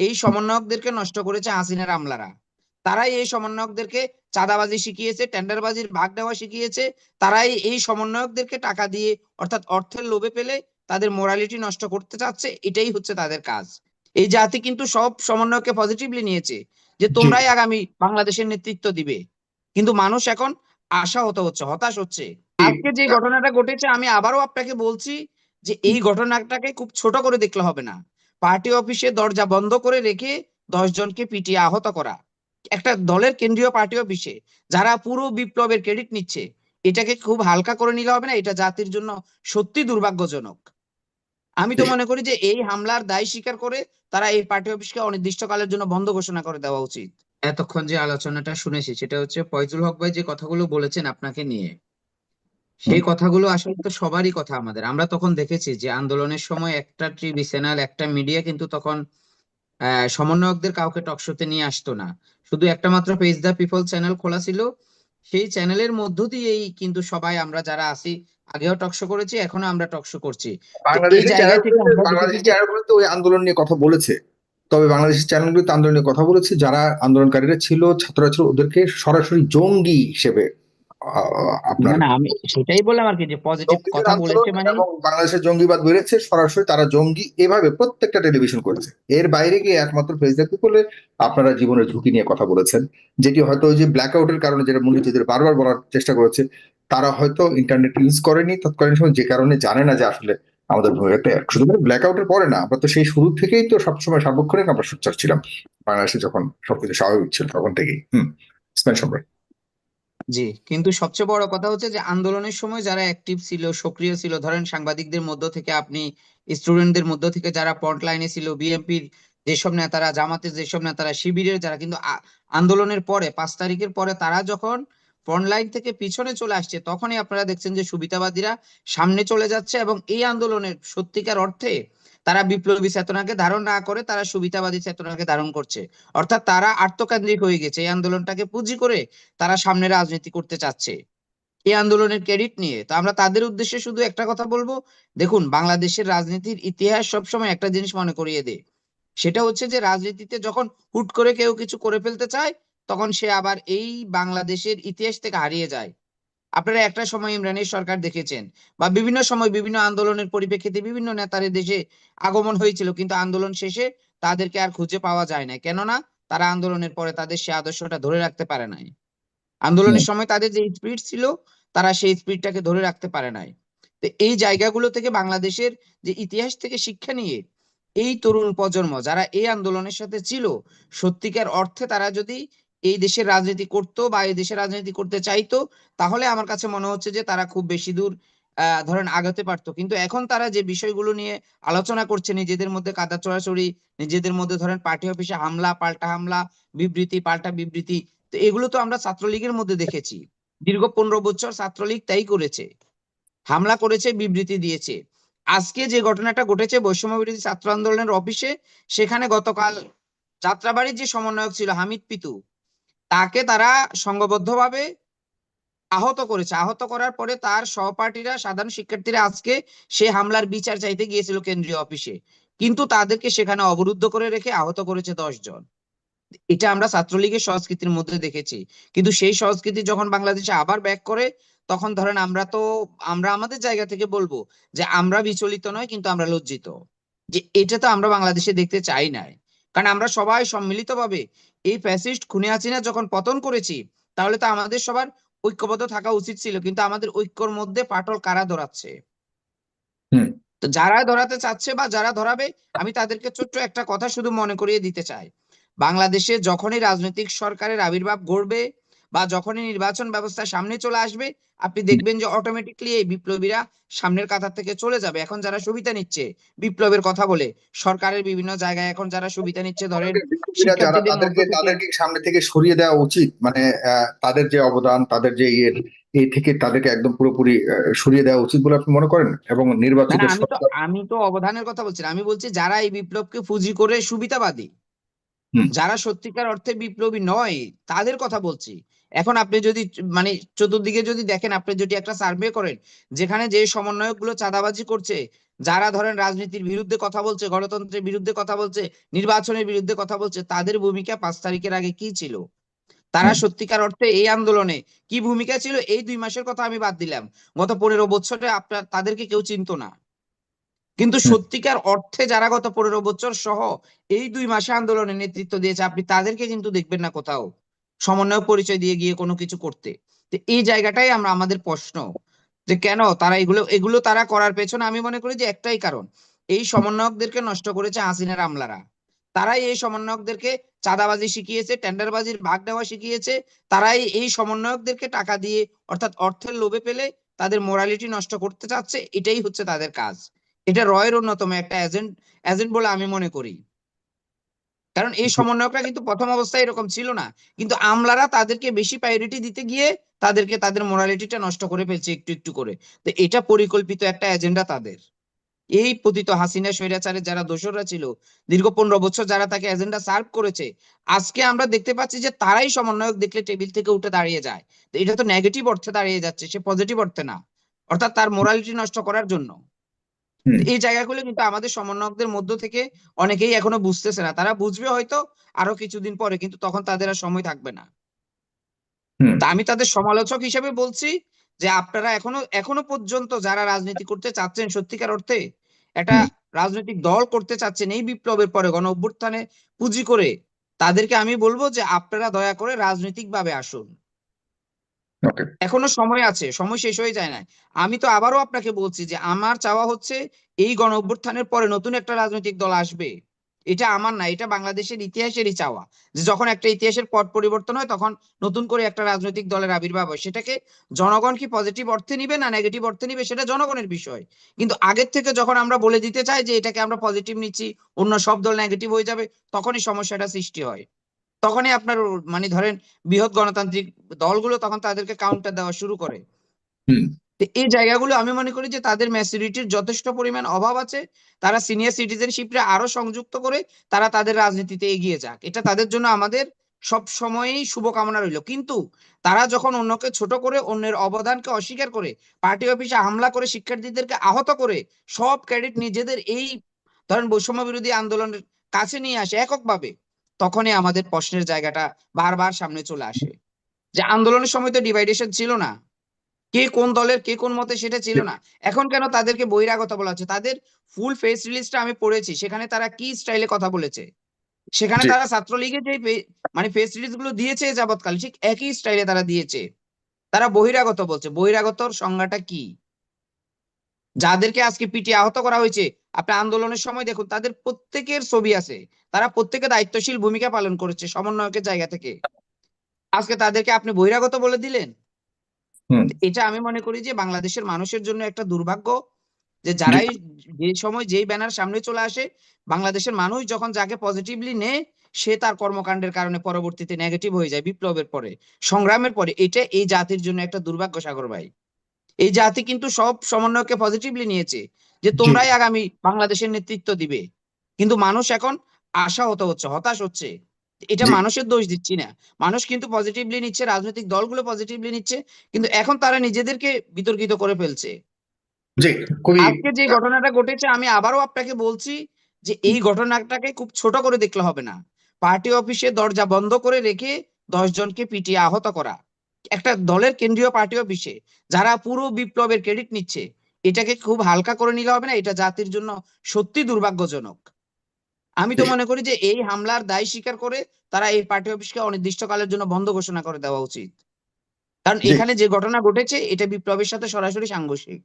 এই সমন্বয়কদেরকে নষ্ট করেছে হাসিনার আমলারা। তারাই এই সমন্বয়কদেরকে চাঁদাবাজি শিখিয়েছে টেন্ডারবাজির ভাগ দেওয়া শিখিয়েছে। তারাই এই সমন্বয়কদেরকে টাকা দিয়ে অর্থাৎ অর্থের লোভে পেলে তাদের মোরালিটি নষ্ট করতে চাচ্ছে এটাই হচ্ছে তাদের কাজ। এই জাতি কিন্তু সব সমন্বয়কে পজিটিভলি নিয়েছে যে তোমরাই আগামী বাংলাদেশের নেতৃত্ব দিবে। কিন্তু মানুষ এখন আশাহত হচ্ছে হতাশ হচ্ছে। আজকে যে ঘটনাটা ঘটেছে আমি আবারও আপনাকে বলছি যে এই ঘটনাটাকে খুব ছোট করে দেখলে হবে না। পার্টি অফিসে দরজা বন্ধ করে রেখে দশ জনকে পিটিয়ে আহত করা। একটা দলের কেন্দ্রীয় পার্টি অফিসে যারা পুরো বিপ্লবের ক্রেডিট নিচ্ছে এটাকে খুব হালকা করে নিলে হবে না? এটা জাতির জন্য সত্যি দুর্ভাগ্যজনক। আমি তো মনে করি যে এই হামলার দায় স্বীকার করে তারা এই পার্টি অফিসকে অনির্দিষ্টকালের জন্য বন্ধ ঘোষণা করে দেওয়া উচিত। এতক্ষণ যে আলোচনাটা শুনেছি সেটা হচ্ছে ফয়জুল হক ভাই যে কথাগুলো বলেছেন আপনাকে নিয়ে। সেই কথাগুলো আসলে তো সবারই কথা আমাদের। আমরা তখন দেখেছি যে আন্দোলনের সময় একটা টিভি চ্যানেল একটা মিডিয়া কিন্তু তখন সমন্বয়কদের কাউকে টকশোতে নিয়ে আসতো না। শুধু একটা মাত্র পেজ দ্য পিপল চ্যানেল খোলা ছিল। সেই চ্যানেলের মধ্য দিয়েই কিন্তু সবাই আমরা যারা আছি আগেও টকশো করেছি এখনও আমরা টকশো করছি। ওই আন্দোলন নিয়ে কথা বলেছে। তবে বাংলাদেশের চ্যানেলগুলোতে আন্দোলন নিয়ে কথা বলেছে। যারা আন্দোলনকারীরা ছিল ছাত্ররা ছিল ওদেরকে সরাসরি জঙ্গি হিসেবে না আমি সেটাই বললাম আর কি যে পজিটিভ কথা বলেছে মানে বাংলাদেশের জঙ্গিবাদ বেড়েছে সরাসরি তারা জঙ্গি এভাবে প্রত্যেকটা টেলিভিশন করেছে। এর বাইরে গিয়ে একমাত্র ফেসবুক বলে আপনারা জীবনের ঝুঁকি নিয়ে কথা বলেছেন যেটি হয়তো ওই যে ব্ল্যাক আউটের কারণে যেটা মুক্তিযুদ্ধের বারবার বলার চেষ্টা করেছে তারা হয়তো ইন্টারনেট ইউজ করেনি তৎকালীন সময় যে কারণে জানে না যে আসলে আমাদের ভূমিকাটা শুধুমাত্র ব্ল্যাক আউটের পরে না আমরা তো সেই শুরু থেকেই তো সবসময় সার্বক্ষণিক আমরা সোচ্চার ছিলাম। বাংলাদেশে যখন সবকিছু স্বাভাবিক ছিল তখন থেকেই। হম ইসমাইল সম্রাট। জি, কিন্তু সবচেয়ে বড় কথা হচ্ছে যে আন্দোলনের সময় যারা অ্যাক্টিভ ছিল, সক্রিয় ছিল, ধরেন সাংবাদিকদের মধ্য থেকে আপনি স্টুডেন্টদের মধ্য থেকে যারা ফ্রন্ট লাইনে ছিল বিএনপির যেসব নেতারা, জামাতের যেসব নেতারা, শিবিরের যারা, কিন্তু আন্দোলনের পরে, পাঁচ তারিখের পরে তারা যখন ফ্রন্ট লাইন থেকে পিছনে চলে আসছে, তখনই আপনারা দেখছেন যে সুবিধাবাদীরা সামনে চলে যাচ্ছে এবং এই আন্দোলনের সত্যিকার অর্থে তারা বিপ্লবী চেতনাকে ধারণ না করে তারা সুবিধাবাদী চেতনাকে ধারণ করছে। অর্থাৎ তারা আত্মকেন্দ্রিক হয়ে গেছে। এই আন্দোলনটাকে পুঁজি করে তারা সামনে রাজনীতি করতে চাচ্ছে। এই আন্দোলনের ক্রেডিট নিয়ে। তো আমরা তাদের উদ্দেশ্যে শুধু একটা কথা বলব। দেখুন, বাংলাদেশের রাজনীতির ইতিহাস সবসময় একটা জিনিস মনে করিয়ে দেয়। সেটা হচ্ছে যে রাজনীতিতে যখন হুট করে কেউ কিছু করে ফেলতে চায়, তখন সে আবার এই বাংলাদেশের ইতিহাস থেকে হারিয়ে যায়। আপনারা একটা সময় ইমরানের সরকার দেখেছেন বা বিভিন্ন সময় বিভিন্ন আন্দোলনের পরিপ্রেক্ষিতে বিভিন্ন নেতাদের দেশে আগমন হয়েছিল কিন্তু আন্দোলন শেষে তাদেরকে আর খুঁজে পাওয়া যায় না কেননা তারা আন্দোলনের পরে তাদের সে আদর্শটা ধরে রাখতে পারে নাই। আন্দোলনের সময় তাদের যে স্পিড ছিল তারা সেই স্পিডটাকে ধরে রাখতে পারে নাই। তো এই জায়গাগুলো থেকে বাংলাদেশের যে ইতিহাস থেকে শিক্ষা নিয়ে এই তরুণ প্রজন্ম যারা এই আন্দোলনের সাথে ছিল সত্যিকার অর্থে তারা যদি এই দেশের রাজনীতি করতো বা এই দেশের রাজনীতি করতে চাইতো, তাহলে আমার কাছে মনে হচ্ছে যে তারা খুব বেশি দূর ধরেন আগাতে পারতো। কিন্তু এখন তারা যে বিষয়গুলো নিয়ে আলোচনা করছে, নিজেদের মধ্যে কাদা চড়াচড়ি, নিজেদের মধ্যে ধরেন পার্টি অফিসে হামলা, পাল্টা হামলা, বিবৃতি, পাল্টা বিবৃতি, তো এগুলো তো আমরা ছাত্রলীগের মধ্যে দেখেছি। দীর্ঘ পনেরো বছর ছাত্রলীগ তাই করেছে। হামলা করেছে, বিবৃতি দিয়েছে। আজকে যে ঘটনাটা ঘটেছে, বৈষম্য বিরোধী ছাত্র আন্দোলনের অফিসে, সেখানে গতকাল যাত্রাবাড়ির যে সমন্বয়ক ছিল হামিদ পিতু তাকে তারা সংঘবদ্ধভাবে আহত করেছে। আহত করার পরে তার সহপাঠীরা, সাধারণ শিক্ষার্থীরা আজকে সে হামলার বিচার চাইতে গিয়েছিল কেন্দ্রীয় অফিসে। কিন্তু তাদেরকে সেখানে অবরুদ্ধ করে রেখে আহত করেছে জন। এটা আমরা ছাত্রলীগের সংস্কৃতির মধ্যে দেখেছি। কিন্তু সেই সংস্কৃতি যখন বাংলাদেশে আবার ব্যাক করে, তখন ধরেন আমরা তো, আমরা আমাদের জায়গা থেকে বলব যে আমরা বিচলিত নয়, কিন্তু আমরা লজ্জিত। যে এটা তো আমরা বাংলাদেশে দেখতে চাই নাই। কারণ আমরা সবাই সম্মিলিতভাবে এই ফ্যাসিস্ট খুনে হাসিনা যখন পতন করেছি তাহলে তো আমাদের সবার ঐক্যবদ্ধ থাকা উচিত ছিল কিন্তু আমাদের ঐক্যর মধ্যে পাটল কারা ধরাচ্ছে তো যারা ধরাতে চাচ্ছে বা যারা ধরাবে আমি তাদেরকে ছোট্ট একটা কথা শুধু মনে করিয়ে দিতে চাই। বাংলাদেশে যখনই রাজনৈতিক সরকারের আবির্ভাব ঘটবে বা যখনই নির্বাচন ব্যবস্থা সামনে চলে আসবে আপনি দেখবেন যে অটোমেটিকলি এই বিপ্লবীরা সামনের কাতার থেকে চলে যাবে। এখন যারা সুবিধা নিচ্ছে বিপ্লবের কথা বলে সরকারের বিভিন্ন জায়গায় এখন যারা সুবিধা নিচ্ছে ধরেন তাদেরকে সামনে থেকে সরিয়ে দেওয়া উচিত। মানে তাদের যে অবদান তাদের যে ইয়ে এই থেকে তাদেরকে একদম পুরোপুরি সরিয়ে দেওয়া উচিত বলে আপনি মনে করেন? এবং না নির্বাচিত আমি তো আমি তো অবদানের কথা বলছি আমি বলছি যারা এই বিপ্লবকে পুঁজি করে সুবিধাবাদী। যারা সত্যিকার অর্থে বিপ্লবী নয় তাদের কথা বলছি। এখন আপনি যদি মানে চতুর্দিকে যদি দেখেন আপনি যদি একটা সার্ভে করেন যেখানে যে সমন্বয়কগুলো চাঁদাবাজি করছে যারা ধরেন রাজনীতির বিরুদ্ধে কথা বলছে গণতন্ত্রের বিরুদ্ধে কথা বলছে নির্বাচনের বিরুদ্ধে কথা বলছে তাদের ভূমিকা পাঁচ তারিখের আগে কি ছিল? তারা সত্যিকার অর্থে এই আন্দোলনে কি ভূমিকা ছিল? এই দুই মাসের কথা আমি বাদ দিলাম। গত পনেরো বছরে আপনার তাদেরকে কেউ চিনতো না। কিন্তু সত্যিকার অর্থে যারা গত পনেরো বছর সহ এই দুই মাসে আন্দোলনে নেতৃত্ব দিয়েছে আপনি তাদেরকে কিন্তু দেখবেন না কোথাও। সমন্বয় পরিচয় দিয়ে গিয়ে কোনো কিছু করতে। তো এই জায়গাটাই আমরা আমাদের প্রশ্ন যে কেন তারা এগুলো এগুলো তারা করার পেছনে আমি মনে করি যে একটাই কারণ। এই সমন্বয়কদেরকে নষ্ট করেছে হাসিনার আমলারা। তারাই এই সমন্বয়কদেরকে চাঁদাবাজি শিখিয়েছে টেন্ডারবাজির ভাগ দেওয়া শিখিয়েছে। তারাই এই সমন্বয়কদেরকে টাকা দিয়ে অর্থাৎ অর্থের লোভে পেলে তাদের মোরালিটি নষ্ট করতে চাচ্ছে। এটাই হচ্ছে তাদের কাজ। এটা রয়ের অন্যতম একটা এজেন্ট এজেন্ট বলে আমি মনে করি। কারণ এই সমন্বয়করা কিন্তু প্রথম অবস্থায় এরকম ছিল না। কিন্তু আমলারা তাদেরকে বেশি প্রায়োরিটি দিতে গিয়ে তাদেরকে তাদের মোরালিটিটা নষ্ট করে ফেলছে একটু একটু করে। তো এটা পরিকল্পিত একটা এজেন্ডা তাদের। এই পতিত হাসিনা স্বৈরাচারের যারা দোসররা ছিল, দীর্ঘ পনেরো বছর যারা তাকে এজেন্ডা সার্ভ করেছে, আজকে আমরা দেখতে পাচ্ছি যে তারাই সমন্বয়ক দেখলে টেবিল থেকে উঠে দাঁড়িয়ে যায়। তো এটা তো নেগেটিভ অর্থে দাঁড়িয়ে যাচ্ছে, সে পজিটিভ অর্থে না। অর্থাৎ তার মোরালিটি নষ্ট করার জন্য। এই জায়গাগুলো কিন্তু আমাদের সমন্বয়কদের মধ্য থেকে অনেকেই এখনও বুঝতেছে না। তারা বুঝবে হয়তো আরও কিছুদিন পরে কিন্তু তখন তাদের আর সময় থাকবে না। তা আমি তাদের সমালোচক হিসেবে বলছি যে আপনারা এখনও এখনও পর্যন্ত যারা রাজনীতি করতে চাচ্ছেন সত্যিকার অর্থে একটা রাজনৈতিক দল করতে চাচ্ছেন এই বিপ্লবের পরে গণ অভ্যুত্থানে পুঁজি করে তাদেরকে আমি বলব যে আপনারা দয়া করে রাজনৈতিক ভাবে আসুন। এখনও সময় আছে, সময় শেষ হয়ে যায় না আমি তো আবারও আপনাকে বলছি যে আমার চাওয়া হচ্ছে এই গণ অভ্যুত্থানের পরে নতুন একটা রাজনৈতিক দল আসবে। এটা আমার না, এটা বাংলাদেশের ইতিহাসেরই চাওয়া। যে যখন একটা ইতিহাসের পট পরিবর্তন হয়, তখন নতুন করে একটা রাজনৈতিক দলের আবির্ভাব হয়। সেটাকে জনগণ কি পজিটিভ অর্থে নিবে না নেগেটিভ অর্থে নিবে, সেটা জনগণের বিষয়। কিন্তু আগের থেকে যখন আমরা বলে দিতে চাই যে এটাকে আমরা পজিটিভ নিচ্ছি, অন্য সব দল নেগেটিভ হয়ে যাবে, তখনই সমস্যাটা সৃষ্টি হয়। তখনই আপনার মানে ধরেন বৃহৎ গণতান্ত্রিক দলগুলো তখন তাদেরকে কাউন্টার দেওয়া শুরু করে। এই জায়গাগুলো আমি মনে করি যে তাদের ম্যাচুরিটির যথেষ্ট পরিমাণ অভাব আছে। তারা সিনিয়র সিটিজেনশিপে আরও সংযুক্ত করে তারা তাদের রাজনীতিতে এগিয়ে যাক। এটা তাদের জন্য আমাদের সব সময়ই শুভকামনা রইল। কিন্তু তারা যখন অন্যকে ছোট করে অন্যের অবদানকে অস্বীকার করে পার্টি অফিসে হামলা করে শিক্ষার্থীদেরকে আহত করে সব ক্রেডিট নিজেদের এই ধরেন বৈষম্য বিরোধী আন্দোলনের কাছে নিয়ে আসে এককভাবে তখনই আমাদের প্রশ্নের জায়গাটা বারবার সামনে চলে আসে। যে আন্দোলনের সময় তো ডিভাইডেশন ছিল না। কে কোন দলের কে কোন মতে সেটা ছিল না। এখন কেন তাদেরকে বহিরাগত বলা হচ্ছে? তাদের ফুল ফেস রিলিজটা আমি পড়েছি। সেখানে তারা কি স্টাইলে কথা বলেছে? সেখানে। তারা ছাত্রলীগের যে মানে ফেস রিলিজগুলো দিয়েছে যাবৎকাল ঠিক একই স্টাইলে তারা দিয়েছে। তারা বহিরাগত বলছে। বহিরাগতর সংজ্ঞাটা কি? যাদেরকে আজকে পিটিয়ে আহত করা হয়েছে আপনি আন্দোলনের সময় দেখুন তাদের প্রত্যেকের ছবি আছে। তারা প্রত্যেকে দায়িত্বশীল ভূমিকা পালন করেছে সমন্বয়কের জায়গা থেকে। আজকে তাদেরকে আপনি বহিরাগত বলে দিলেন? এটা আমি মনে করি যে বাংলাদেশের মানুষের জন্য একটা দুর্ভাগ্য যে যারাই যে সময় যেই ব্যানার সামনে চলে আসে বাংলাদেশের মানুষ যখন যাকে পজিটিভলি নেয় সে তার কর্মকাণ্ডের কারণে পরবর্তীতে নেগেটিভ হয়ে যায় বিপ্লবের পরে সংগ্রামের পরে। এটা এই জাতির জন্য একটা দুর্ভাগ্য সাগর ভাই। এই জাতি কিন্তু সব সমন্বয়কে পজিটিভলি নিয়েছে যে তোমরাই আগামী বাংলাদেশের নেতৃত্ব দিবে। কিন্তু মানুষ এখন আশাহত হচ্ছে হতাশ হচ্ছে। এটা মানুষের দোষ দিচ্ছি না। মানুষ কিন্তু পজিটিভলি নিচ্ছে রাজনৈতিক দলগুলো পজিটিভলি নিচ্ছে কিন্তু এখন তারা নিজেদেরকে বিতর্কিত করে ফেলছে। আজকে যে ঘটনাটা ঘটেছে আমি আবারও আপনাকে বলছি যে এই ঘটনাটাকে খুব ছোট করে দেখলে হবে না। পার্টি অফিসে দরজা বন্ধ করে রেখে দশ জনকে পিটিয়ে আহত করা। একটা দলের কেন্দ্রীয় পার্টি অফিসে যারা পুরো বিপ্লবের ক্রেডিট নিচ্ছে এটাকে খুব হালকা করে নিলে হবে না? এটা জাতির জন্য সত্যি দুর্ভাগ্যজনক। আমি তো মনে করি যে এই হামলার দায় স্বীকার করে তারা এই পার্টি অফিসকে অনির্দিষ্টকালের জন্য বন্ধ ঘোষণা করে দেওয়া উচিত। কারণ এখানে যে ঘটনা ঘটেছে এটা বিপ্লবের সাথে সরাসরি সাংঘর্ষিক।